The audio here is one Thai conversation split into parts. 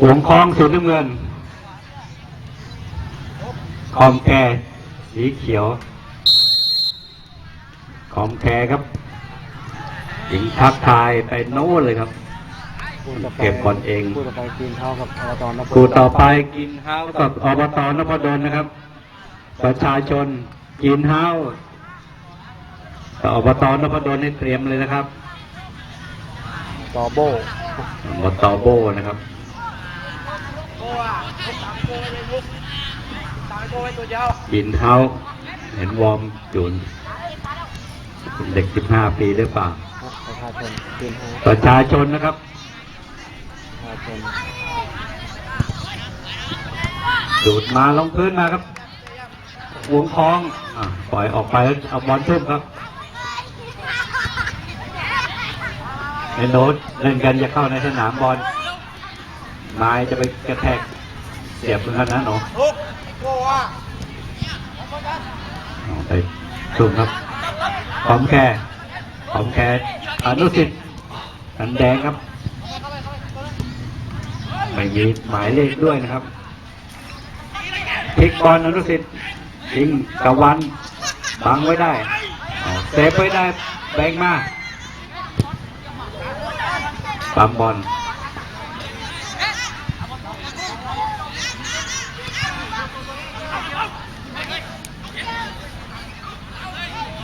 หวงคลองสูนน้ำเงิน คอมแคร์สีเขียว คอมแคร์ครับยิงทักทายไปโน้นเลยครับคู่ต่อไปเก็บบอลเองคู่ต่อไปกินเท่ากับอบตนพคู่ต่อไปกินเฮาส์กับอบตนพดลนะครับ ประชาชนกินเฮาส์กับอบตนพดลนี่เตรียมเลยนะครับต่อโบอบตโบนะครับ กินเฮาเห็นวอร์มจุนเป็นเด็ก 15 ปีหรือเปล่าประชาชนนเท่าประชาชนนะครับดูดมาลงพื้นมาครับ วงคล้องอปล่อยออกไปเอาบอลทุ่มครับไอ้โน้ตเล่นกันจะเข้าในสนามบอล นายจะไปกระแทกเสียบเหมือนกันนะหนูเอาไปทุ่มครับหอมแค่หอมแค่อนุสิทธิ์อันแดงครับ ไม่มีหมายเลขด้วยนะครับพลิกบอลอนุสิทธิ์ยิงตะวันบังไว้ได้เอาเซฟไว้ได้แบงมาปั๊มบอล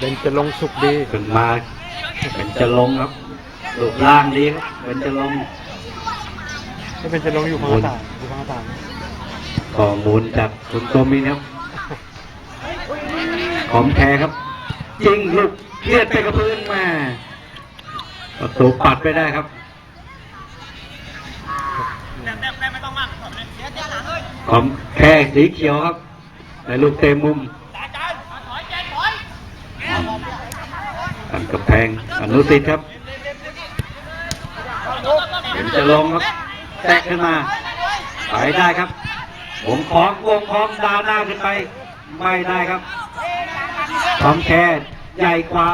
เป็นจะลงสุกดีขึ้นมาเป็นจะลงครับลูกล่างดีครับเป็นจะลงไม่เป็นจะลงอยู่ข้างหน้าต่างอยู่ข้างหน้าต่างข้อมูลจากคุณโตมินครับของแท้ครับจริงลูกเครียดไปกับพื้นมาประตูปัดไปได้ครับของแค่สีเขียวครับแต่ลูกเตะมุม อันกับแพงอนุสิทธิ์ครับเห็นจะลงครับแตะขึ้นมาไปได้ครับวงคล้องวงคล้องดาวหน้าขึ้นไป ไม่ได้ครับของแค่ใหญ่กว่า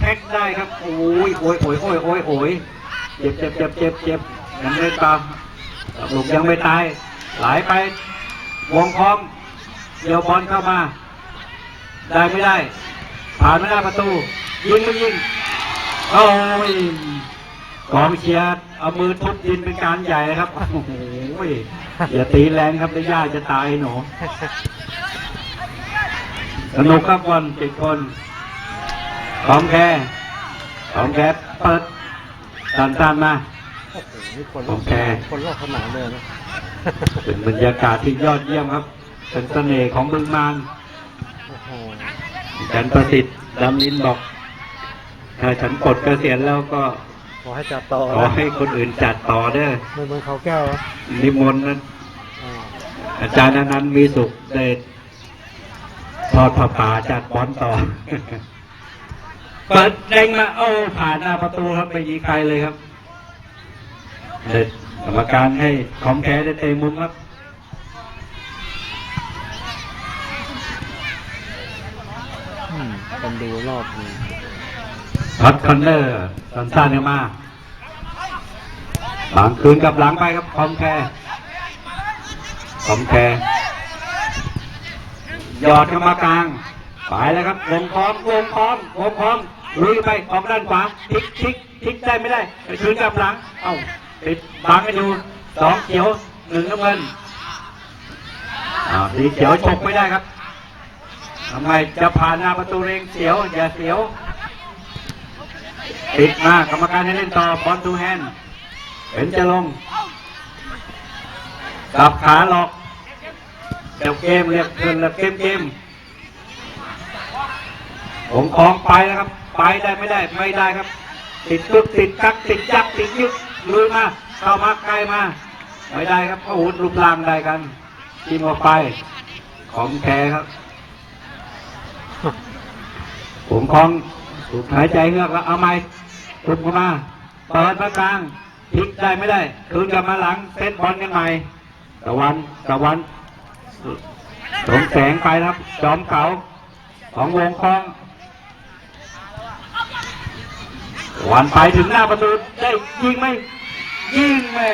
แพ็กได้ครับโอ้ยโอ้ยโอ้ยโอ้ยโอ้ยโอ้ยเจ็บเจ็บเจ็บเจ็บเจ็บยังไม่ตามลูกยังไม่ตายไหลไปวงคล้องเดี๋ยวบอลเข้ามา ได้ไม่ได้ ผ่านไม่ได้ประตู ยิงไม่ยิงโอ้ยกองเชียร์เอามือทุบดินเป็นการใหญ่เลยครับโอ้โหอย่าตีแรงครับได้ยากจะตายหนูสนุกครับบอลเจ็ดคนของแค่ของแค่เปิดตันตันๆมาโอ้โหนี่คนรโออบเคคนรอบสนามเลยนะเป็นบรรยากาศที่ยอดเยี่ยมครับ เป็นเสน่ห์ของบึงมาน โอ้โหจันประสิทธิ์ดำนินบอก ถ้าฉันปลดเกษียณแล้วก็ ขอให้จัดต่อขอให้คนอื่นจัดต่อเด้อไม่เหมือนเขาแก้วนะนิมนต์นะอ่าอาจารย์อนันต์มีสุขได้ทอดผ้าป่าจัดบอลต่อเปิดเด้งมาโอ้ผ่านหน้าประตูครับไม่ยิงใครเลยครับเด็ดกรรมการให้ของแท้ได้เตะมุมครับ อืม คนดูรอบนี้พัดคอนเนอร์สันซ่านเข้ามาบางคืนกับหลังไปครับคอมแคร์คอมแคร์หยอดเข้ามากลางไปแล้วครับวงคล้องวงคล้องวงคล้องลุยไปออกด้านขวาพลิกพลิกพลิกได้ไม่ได้คืนกับหลัง เอ้าติดบังกันอยู่สองเขียวหนึ่งน้ำเงินอ้าวสีเขียวฉกไม่ได้ครับ ทำไมจะผ่านหน้าประตูเรงเสียว อย่าเสียว ติดมากรรมการให้เล่นต่อบอลทูแฮนเห็นจะลงสับขาหลอกเดี๋ยวเกมเรียกเกินแล้วเกมเกมผมของไปแล้วครับ ไปได้ไม่ได้ไม่ได้ครับ ติดปึ๊กติดกักติดยักติดยึกลุยมาเข้ามาใกล้มา ไม่ได้ครับอาวุธรูปร่างได้กันทีมออกไป ของแท้ครับ ผมของถูกหายใจเงือกแล้วเอาไม้ทุบเข้ามาเปิดมากลางพลิกได้ไม่ได้ คืนกลับมาหลังเซตบอลกันใหม่ตะวันตะวันสงแสงไปครับ จอมเก่าของวงคลองตะวันไปถึงหน้าประตูได้ยิงไหมยิงแม่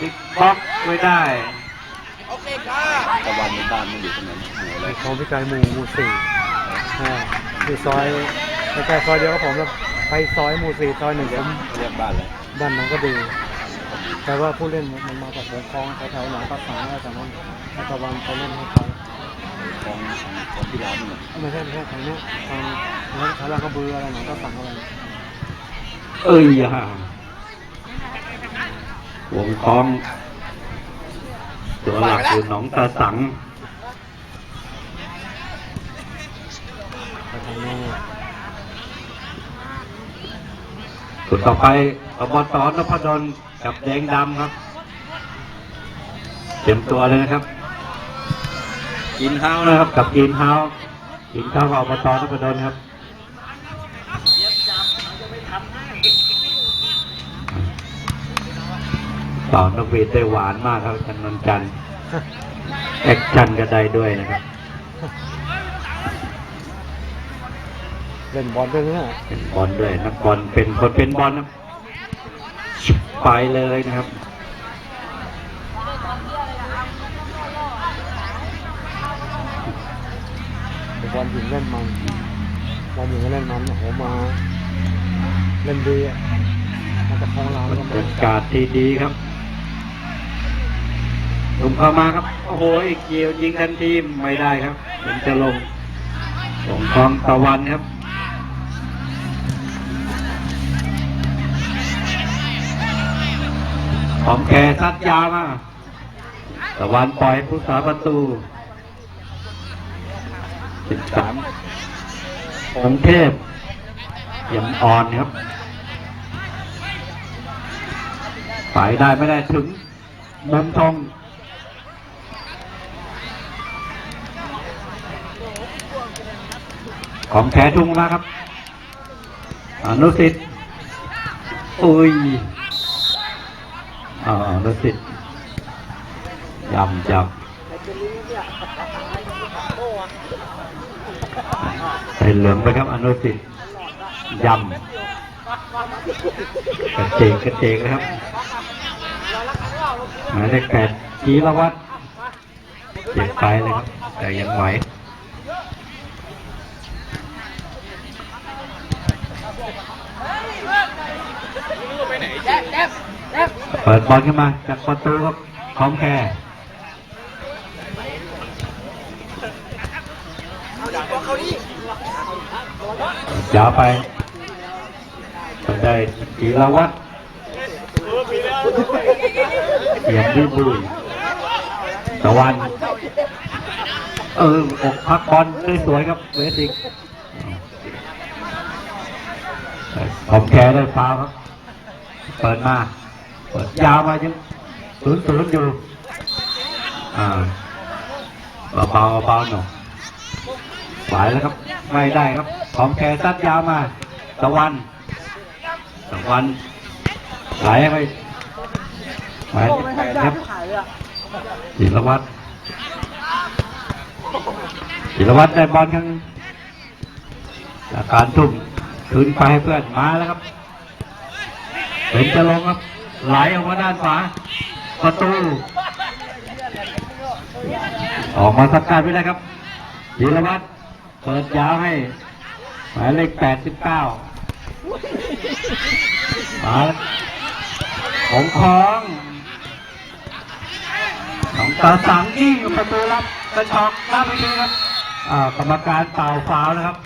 บิ๊กบล็อกไม่ได้ ตะวันในบ้านมันอยู่ตรงไหนหมู่อะไรของพี่กายหมู่หมู่สี่อ่าอยู่ซอยใกล้ๆซอยเดียวกับผมแล้วไปซอยหมู่สี่ซอยหนึ่งผมเรียกบ้านเลยบ้านหน้องก็ดี แต่ว่าผู้เล่นมันมาจากหงคลองแถวๆหนองตาสังอะไรแต่นั้นรัฐบาลเขาเล่นให้เขาของของที่ร้านนี่น่ะไม่ใช่ไม่ใช่ทางเนี้ยทางนั้นทางลาดกระเบืออะไรหนองตาสังอะไรเอ้ยฮะวงคล้อง ตัวหลักคือหนองตาสังไปทางโน้นสุดต่อไปอบตนพดลกับแดงดำครับ เตรียมตัวเลยนะครับ กินข้าวเอานะละคครับรับ กับกินข้าวกินข้าวกับอบตนพดลครับ สอนนกหวีดได้หวานมากครับจันนนจันทร์แอคชั่นก็ได้ด้วยนะครับ เล่นบอลด้วยเนี่ยเป็นบอลด้วยนักบอลเป็นคนเป็นบอลนะไปเลยนะครับแต่บอลหญิงเล่นมันบอลหญิงก็เล่นมันโอ้โหมา เล่นดีอะมาจากคลองลานบรก็รมายากาศที่ดีครับ ลงเข้ามาครับ โอ้โหเกี่ยวยิงทันทีไม่ได้ครับเป็นจะลงสงคลองตะวันครับของแกซัดยามาตะวันปล่อยผู้สาประตูสิบสามองเทพยังอ่อนครับไปได้ไม่ได้ถึงมุมทอง ของแท้ทุ่งแล้วครับ อนุสิทธิ์อุ้ยอ่าอนุสิทธิ์ยำจับใส่เหลืองไปครับ อนุสิทธิ์ยำกระเจกกระเจกนะครับหมายเลขแปดจีรวัตรเจ็บไปเลยครับ แต่ยังไหว เปิดบอลขึ้นมา จากประตูครับของแคร์ยาวไปได้จีรวัตรเสียงดีบุยตะวัน เอออกพักบอลได้สวยครับเวสิก ของแคร์ได้ฟาวครับ เปิดมา เปิดยาวมายังศูนย์ศูนย์อยู่ อ่าเบาๆเบาๆหน่อยไหวแล้วครับ ไม่ได้ครับ ของแกซัดยาวมา ตะวันตะวันไหลไปไหลครับศิลวัตรศิลวัตรได้บอลครั้งจาการทุ่ม คืนไปเพื่อนมาแล้วครับเป็นจะลงครับ ไหลออกมาด้านขวาประตู ออกมาสักการไม่ได้ครับธีรวัตรเปิดยาวให้หมายเลขแปดสิบเก้ามาของคองของตาสังยิงประตูรับกระชอกหน้าไปทีครับอ่ากรรมการเป่าฟาวล์นะครับ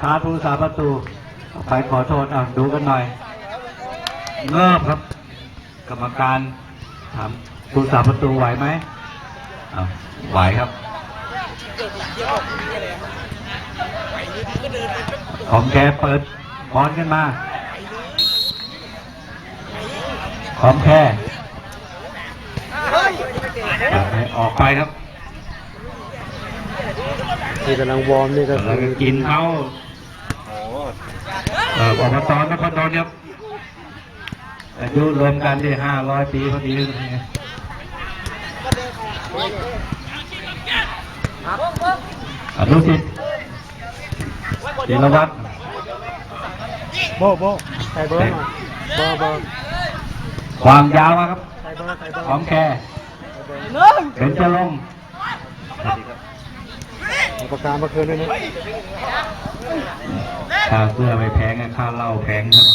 ทาทูสาประตู ไปขอโทษอะดูกันหน่อยเงิบครับ กรรมการถามผู้สาประตูไหวไหมอ้าวไหวครับของแกเปิดบอลขึ้นมาของแค่ออกไปครับที่กำลังวอร์มนี่ก็แล้วคืก็อกินเขาโอ้เอ่ออบตนครนนท์ครับอายุรวมกันที่ห้าร้อยปีพอดีเลยอนุสิทธิ์ธีรวัตรโบโบใส่เบอร์หน่อยเบอร์เบอร์ความยาวมาครับใส่ส่เบอร์ใส่เบอร์พร้อมแคร์ใส่เบอร์เป็นจะลงเอา ประการเมื่อคืนด้วยนะคาเสื้อไม่แพงอะค่าเหล้าแพงครับ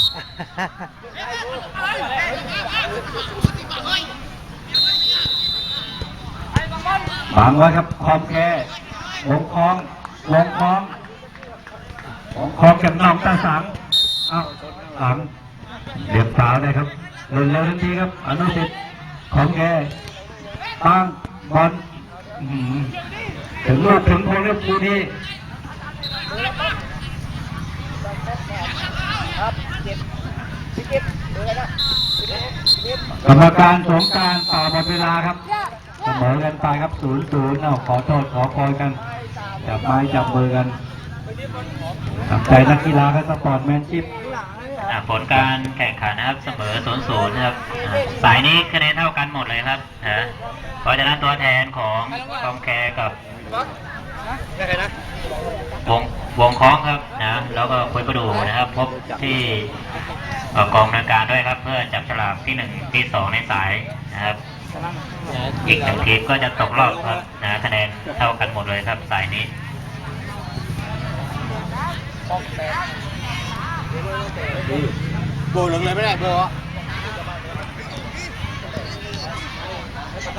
บังไว้ครับคอมแคร์วงคล้องวงคล้องวงคล้องกับน้องตาสังอ้าวสังเรียบสาวเลยครับเร็วเร็วทันทีครับอนุสิทธิ์ของแกตั้งบอลอื้อหือ ถึงลูกถึงคนแล้วคู่นี้กรรมการสงการต่อหมดเวลาครับเสมอกันไปครับศูนย์ศูนย์เอาขอโทษขอคอยกัน จับไม้จับมือกันทำใจนักกีฬาครับสปอร์ตแมนชิพผลการแข่งขันนะครับเสมอ0ูนย์ศูนะครับ สายนี้คะแนนเท่ากันหมดเลยครับนะเพราะฉะนั้นตัวแทนของคอมแคกับ วงวงคล้องครับนะแล้วก็คุยประดูนะครับ พบที่เอ่อกองอำนวยการด้วยครับ เพื่อจับฉลากที่หนึ่งที่สองในสายนะครับอีกหนึ่งทีมก็จะตกรอบครับนะคะแนนเท่ากันหมดเลยครับสายนี้เบอร์เหลืองเลยไม่ได้เบอร์วะ